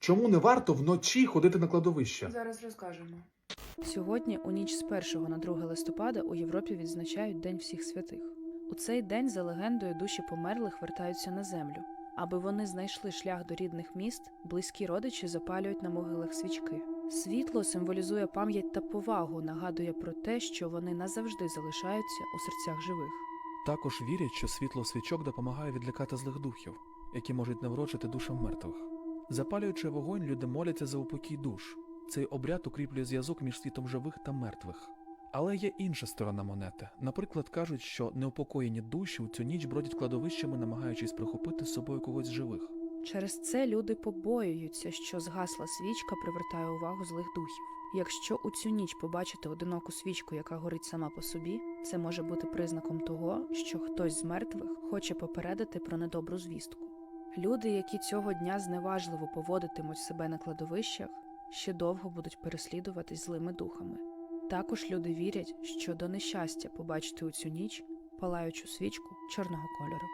Чому не варто вночі ходити на кладовище? Зараз розкажемо. Сьогодні, у ніч з 1 на 2 листопада, у Європі відзначають День всіх святих. У цей день, за легендою, душі померлих вертаються на землю. Аби вони знайшли шлях до рідних міст, близькі родичі запалюють на могилах свічки. Світло символізує пам'ять та повагу, нагадує про те, що вони назавжди залишаються у серцях живих. Також вірять, що світло свічок допомагає відлякати злих духів, які можуть наврочити душам мертвих. Запалюючи вогонь, люди моляться за упокій душ. Цей обряд укріплює зв'язок між світом живих та мертвих. Але є інша сторона монети. Наприклад, кажуть, що неупокоєні душі у цю ніч бродять кладовищами, намагаючись прихопити з собою когось живих. Через це люди побоюються, що згасла свічка привертає увагу злих духів. Якщо у цю ніч побачити одиноку свічку, яка горить сама по собі, це може бути признаком того, що хтось з мертвих хоче попередити про недобру звістку. Люди, які цього дня зневажливо поводитимуть себе на кладовищах, ще довго будуть переслідуватись злими духами. Також люди вірять, що до нещастя побачити у цю ніч палаючу свічку чорного кольору.